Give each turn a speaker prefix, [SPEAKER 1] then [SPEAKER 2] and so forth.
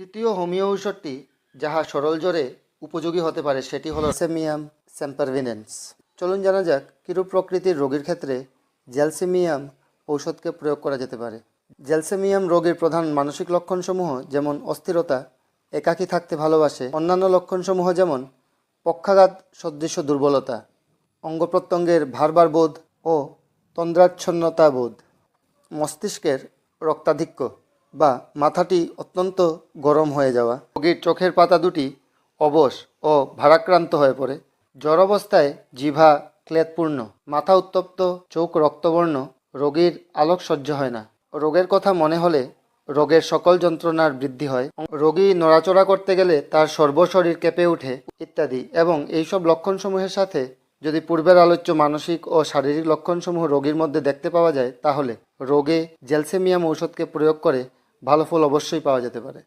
[SPEAKER 1] তৃতীয় হোমিও ঔষধটি যাহা সরল জ্বরে উপযোগী হতে পারে, সেটি হলো সেমিয়াম স্যাম্পারভিনেন্স। চলুন জানা যাক, কিরূপ প্রকৃতির রোগীর ক্ষেত্রে জ্যালসেমিয়াম ঔষধকে প্রয়োগ করা যেতে পারে। জ্যালসেমিয়াম রোগের প্রধান মানসিক লক্ষণসমূহ যেমন অস্থিরতা, একাকী থাকতে ভালোবাসে, অন্যান্য লক্ষণসমূহ যেমন পক্ষাঘাত, সদৃশ দুর্বলতা, অঙ্গ প্রত্যঙ্গের ভারবার বোধ ও তন্দ্রাচ্ছন্নতা বোধ। মস্তিষ্কের রক্তাধিক্য। বা মাথাটি অত্যন্ত গরম হয়ে যাওয়া। রোগীর চোখের পাতা দুটি অবশ ও ভারাক্রান্ত হয়ে পড়ে। জ্বর অবস্থায় জিভা ক্লেদপূর্ণ। মাথা উত্তপ্ত, চোখ রক্তবর্ণ, রোগীর আলোক সহ্য হয় না। রোগের কথা মনে হলে রোগের সকল যন্ত্রণার বৃদ্ধি হয়। রোগী নড়াচড়া করতে গেলে তার সর্বশরীর কেঁপে ওঠে ইত্যাদি এবং এইসব লক্ষণসমূহের সাথে যদি পূর্বের আলোচ্য মানসিক ও শারীরিক লক্ষণসমূহ রোগীর মধ্যে দেখতে পাওয়া যায়, তাহলে রোগে জেলসেমিয়াম ঔষধকে প্রয়োগ করে ভালো ফল অবশ্যই পাওয়া যেতে পারে।